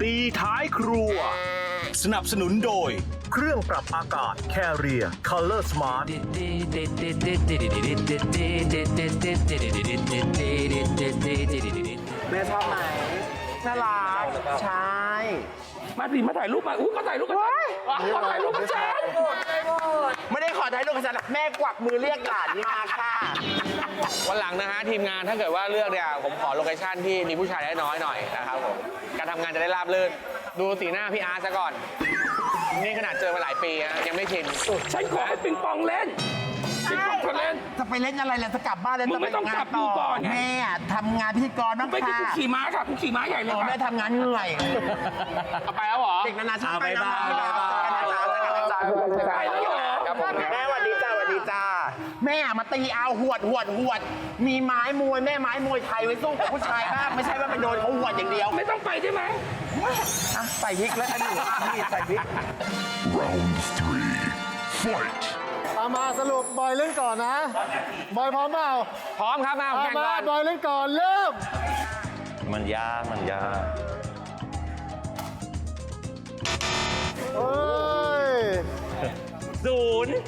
ตีท้ายครัว สนับสนุนโดย เครื่องปรับอากาศ Carrier Color Smart แม่ชอบไหมน่ารักใช่ มาสิมาถ่ายรูปมาอู้มาถ่ายรูปกันมาถ่ายรูปกันฉันไม่ได้ขอถ่ายรูปกับฉันหรอกแม่กวักมือเรียกหลานมาค่ะ วันหลังนะฮะทีมงานถ้าเกิดว่าเลือกเนี่ยผมขอโลเคชั่นที่มีผู้ชายน้อยๆหน่อยนะครับผมการทำงานจะได้ราบรื่นดูสีหน้าพี่อาร์ตซะก่อน นี่ขนาดเจอมาหลายปีอะยังไม่ชินฉันขอให้ปิงปองเล่นปิงปองเธอเล่น จะไปเล่นอะไรล่ะจะกลับบ้านแล้วมึงจะไม่ไปต้องงากลันบต่ออยู่ก่อนไง แม่อะทำงานพิธีกรบ้างไม่กินค่ะกูขี่ม้าค่ะกูขี่ม้าใหญ่เลยเออแม่ค่ะทำงานเหนื่อยเอาไปแล้วเหรอ เด็กนานาชาติไปนะบ๊ายบายบ๊ายบายไปแล้วเหรอครับผมแม่สวัสดีจ้าสวัสดีจ้า แม่มาตีเอาหวดหวดหวด มีไม้มวยแม่ไม้มวยไทยไว้สู้กับผู้ชายบ้างไม่ใช่ว่าไปโดนเขาหวดอย่างเดียวไม่ต้องไปได้ไหมอะใส่พริกแล้วกันหนูนี่ใส่พริก Round three. Fight. เอามาสรุปบอยเล่นก่อนนะบอยพร้อมเปล่าพร้อมครับมาเอาแข่งมาก่อนบอยเล่นก่อนเริ่มมันยากมันยากเฮ้ยศูนย์เฮ้ย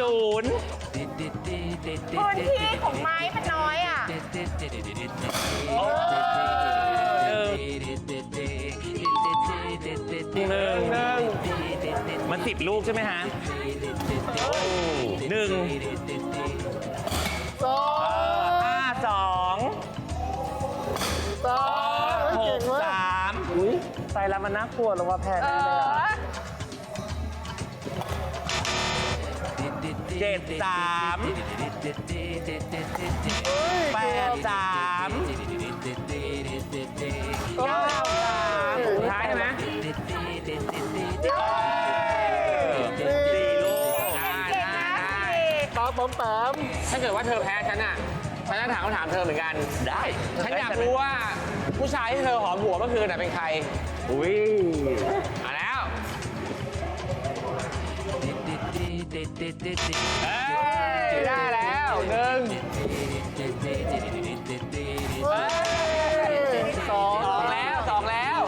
ศูนย์พื้นที่ของไม้มันน้อยอะ หนึ่งหนึ่งมันสิบลูกใช่ไหมฮะหนึ่งสองห้าสองสามเฮ้ยหเก่กงเว้ยสามใส่แล้วมันน่ากลัวแล้วว่าแพ้เอแน่เลยอะ เจ็ดสามแปดสามเก้าสามสุดท้ายใช่ไหมสี่ลูกได้เก่งได้นะได้ปาปอมแปมถ้าเกิดว่าเธอแพ้ฉันอะฉันจะถามคำถามเธอเหมือนกัน ได้ ฉันอยากรู้ว่าผู้ชายที่เธอหอมหัวเมื่อคืนน่ะเป็นใคร อุ้ยมาแล้ ได้แล้วหนึ่งเฮ้ยสองสองแล้วสองแล้ว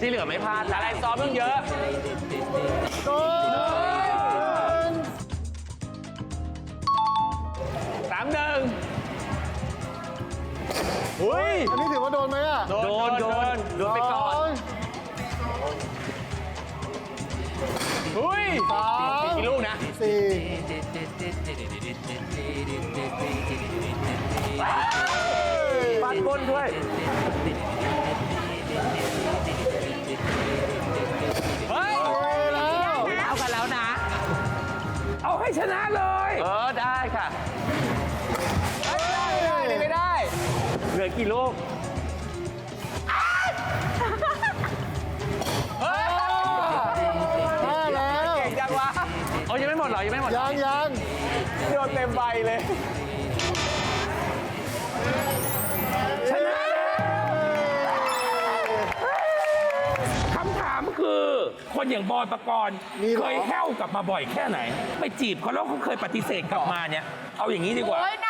ที่เหลือไม่พลาดอะไรซ้อมต้องเยอะโดนสามหนึ่งอุ้ยอันนี้ถือว่าโดนไหมอะ โดนโดนโดนโดนไปก่อน อุ้ยสามกี่ลูกนะสี่ฟาดก้นด้วย เฮ้ยเฮ้ยแล้วเอากันแล้วนะ เอาให้ชนะเลย เออ ได้ค่ะ ไม่ได้ ไม่ได้ เหลือกี่ลูก เต็มใบเลย ชนะคำถามคือ คนอย่างบอยประกรณ์เคยแห้วกลับมาบ่อยแค่ไหน ไปจีบเขาแล้วเขาเคยปฏิเสธกลับมาเนี่ย เอาอย่างนี้ดีกว่า โอ้ยน่าจะไม่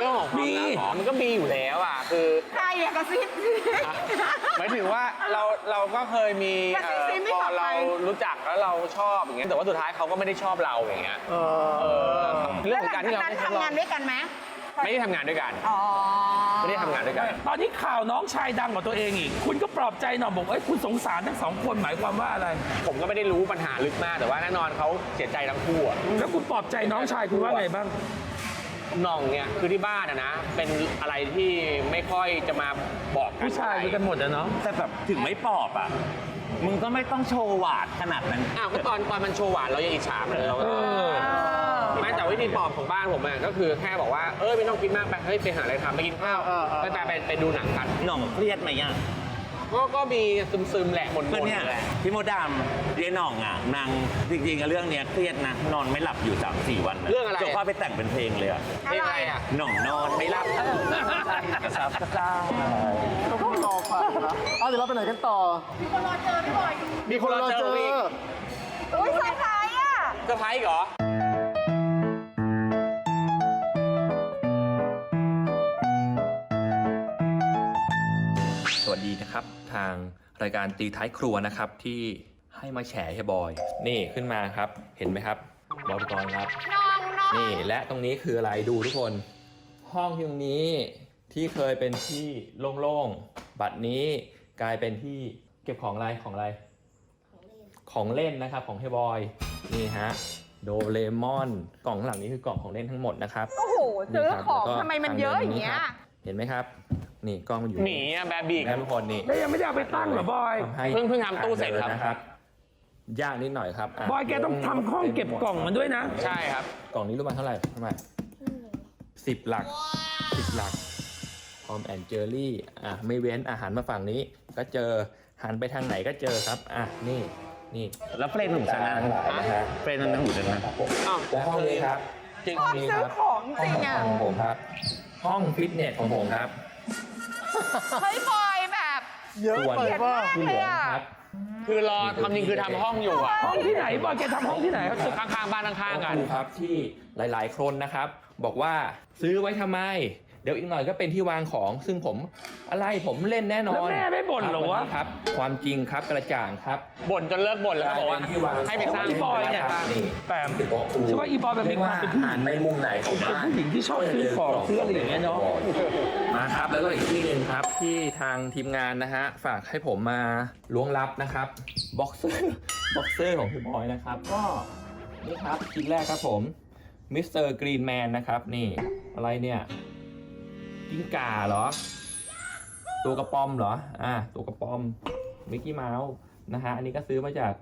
เคยมั้งเรื่องของความรักหรอมันก็มีอยู่แล้วอะคือใครอะกระซิบหมายถึงว่าเราเราก็เคยมีแต่จริงๆไม่พขออไปเรารู้จักแล้วเราชอบอย่างเงี้ยแต่ว่าสุดท้ายเขาก็ไม่ได้ชอบเราอย่างเงี้ยเอเอออเรื่องของการที่เราแล้วไม่หลัทดจลองทำงานด้วยกันไหมไม่ได้ทำงานด้วยกัน อ๋อไม่ได้ทำงานด้วยกัน ตอนนี้ข่าวน้องชายดังกว่าตัวเองอีก คุณก็ปลอบใจหน่อยบอกเอ้ยคุณสงสารทั้งสองคนหมายความว่าอะไร ผมก็ไม่ได้รู้ปัญหาลึกมาก แต่ว่าแน่นอนเขาเสียใจทั้งคู่อะแล้วคุณปลอบใจน้องชายคุณว่าไงบ้าง หน่องเนี่ยคือที่บ้านอะนะ เป็นอะไรที่ไม่ค่อยจะมาบอกกันผู้ชายคือกันหมดอะเนาะแต่แบบถึงไม่ปอบอะ มึงก็ไม่ต้องโชว์หวาดขนาดนั้น อ้าวก็ตอนตอนมันโชว์หวานเรายังอิจฉามันเลยเราก็ เออ ไม่แต่วิธีปลอบของบ้านผมอะก็คือแค่บอกว่าเออไม่ต้องคิดมากไปเฮ้ยไปหาอะไรทำไปกินข้าวเออเออไปไปไปไปดูหนังกันหน่องเครียดไหมอะ ก็ก็มีซึมๆแหละหมดก็ๆเนี่ยแหละ พี่โมดดำเรียนหน่องอะนางจริงๆอะเรื่องเนี้ยเครียดนะนอนไม่หลับอยู่3ามสี่วันนเรื่องอะไรจบพ่อไปแต่งเป็นเพลงเลยอะเพลงอะไรอะ หน่องนอนไม่หลับกระซับกระซ่ายเราต้องรอฟังนะเอาเดี๋ยวเราไปไหนกันต่อ มีคนรอเจออีกอุ้ยเซอร์ไพรส์อะ เซอร์ไพรส์อีกเหรอ วัสดีนะครับ ทางรายการตีท้ายครัวนะครับ ที่ให้มาแฉให้บอย นี่ขึ้นมาครับ เห็นไหมครับบอยปกรณ์ครับน้องน้องนี่และตรงนี้คืออะไรดูทุกคน ห้องที่ตรงนี้ที่เคยเป็นที่โล่งๆ บัดนี้กลายเป็นที่เก็บของอะไรของอะไร ของเล่นนะครับของเฮบอย นี่ฮะโดเรมอนกล่องข้างหลังนี้คือกล่องของเล่นทั้งหมดนะครับ โอ้โห ซื้อนี่ครับของแล้วก็ทำไมมันเยอะอย่างเงี้ย ทางดินตรงนี้ครับเห็นไหมครับ นี่กล้องมันอยู่หมีอะแบบบีกนะทุกคนนี่แล้วยังไม่ได้เอาไปตั้งเหรอบอย ทำให้เพิ่งเพิ่งทำตู้เสร็จครับ นะครับ ยากนิดหน่อยครับะบอยแกต้องทำห้องเก็บกล่องมันด้วยนะ ใช่ครับ กล่องนี้รู้มาเท่าไหร่เท่าไหร่สิบหลักสิบหลักพอมแอนเจอรี่อะไม่เว้นอาหารมาฝั่งนี้ ก็เจอหันไปทางไหนก็เจอครับ อะนี่นี่ แล้วเฟรนของฉันนะนะฮะ เฟรนนั้นอยู่ตรงนั้นอ้าว และห้องนี้ครับจริงห้องนี้ครับของจริงอะห้ของผมครับ ห้องฟิตเนสของผมครับ เฮ้ยบอยแบบเยอะไปป่ะที่เหลือนะครับคือรอทำจริงคือทำห้องอยู่อะห้องที่ไหนบอยแกทำห้องที่ไหนตึกข้างๆบ้านข้างๆกันดูครับที่หลาย ๆ คนนะครับ บอกว่าซื้อไว้ทำไม เดี๋ยวอีกหน่อยก็เป็นที่วางของซึ่งผมอะไรผมเล่นแน่นอนแล้วแม่ไม่บ่นเหรอวะ ครับ ความจริงครับกระจ่างครับบ่นจนเลิกบ่นแล้วก็บอกว่าที่วางให้ไปสร้าง บอยเนี่ยนี่แปมคือโต๊ะครูใช่ว่าอีบอยแบบมีความเป็นผู้หญิงไม่ว่าอ่านในมุมไหนของเป็นบ้านผู้หญิงที่ชอบซื้อของซื้ออะไรอย่างเงี้ยเนาะ มาครับแล้วก็อีกที่หนึ่งครับที่ทางทีมงานนะฮะฝากให้ผมมาล้วงลับนะครับบ็อกเซอร์บ็อกเซอร์ของพี่บอยนะครับ ก็นี่ครับชิ้นแรกครับผมมิสเตอร์กรีนแมนนะครับนี่อะไรเนี่ย กิ้งก่าเหรอ ตัวกระป๋อมเหรอ อ่า ตัวกระป๋อม มิกกี้เมาส์นะฮะ อันนี้ก็ซื้อมาจาก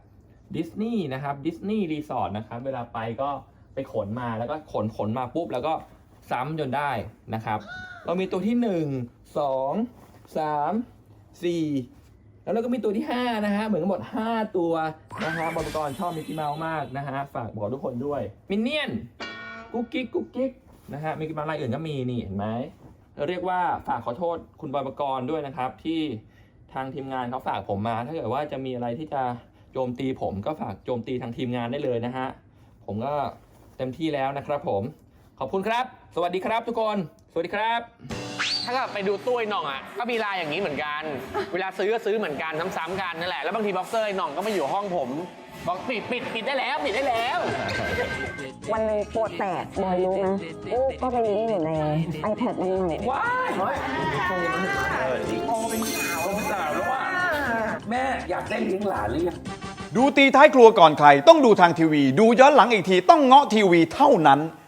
ดิสนีย์นะครับ ดิสนีย์รีสอร์ทนะครับ เวลาไปก็ไปขนมาแล้วก็ขนขนมาปุ๊บแล้วก็ซ้ำจนได้นะครับ เรามีตัวที่1 2 3 4แล้วเราก็มีตัวที่5นะฮะ เหมือนกันหมด5ตัวนะฮะบอลกรชอบมิกกี้เมาส์มากนะฮะ ฝากบอกทุกคนด้วย มินเนี่ยนกุ๊กกิ๊กกุ๊กกิ๊กนะฮะมิกกี้เมาส์รายอื่นก็มีนี่เห็นไหม เรียกว่าฝากขอโทษคุณบอยปกรณ์ด้วยนะครับ ที่ทางทีมงานเขาฝากผมมา ถ้าเกิดว่าจะมีอะไรที่จะโจมตีผมก็ฝากโจมตีทางทีมงานได้เลยนะฮะผมก็เต็มที่แล้วนะครับผมขอบคุณครับ สวัสดีครับทุกคน สวัสดีครับ ถ้าเกิดไปดูตู้ไอ้หน่องอะก็มีลายอย่างนี้เหมือนกัน เวลาซื้อก็ซื้อเหมือนกันซ้ำๆกันนั่นแหละแล้วบางทีบ็อกเซอร์ไอ้หน่องก็มาอยู่ห้องผมบอกปิดปิดปิดได้แล้วปิดได้แล้ว วันหนึ่งโปรแตกบอยรู้นะลูกก็ไปลิงก์อยู่ใน iPad มันหน่อยว้ายโตเป็นสาวเป็นสาวแล้วว่ะแม่อยากได้เลี้ยงหลานหรือยังดูตีท้ายครัวก่อนใคร ต้องดูทางทีวี ดูย้อนหลังอีกทีต้องเงาะทีวีเท่านั้น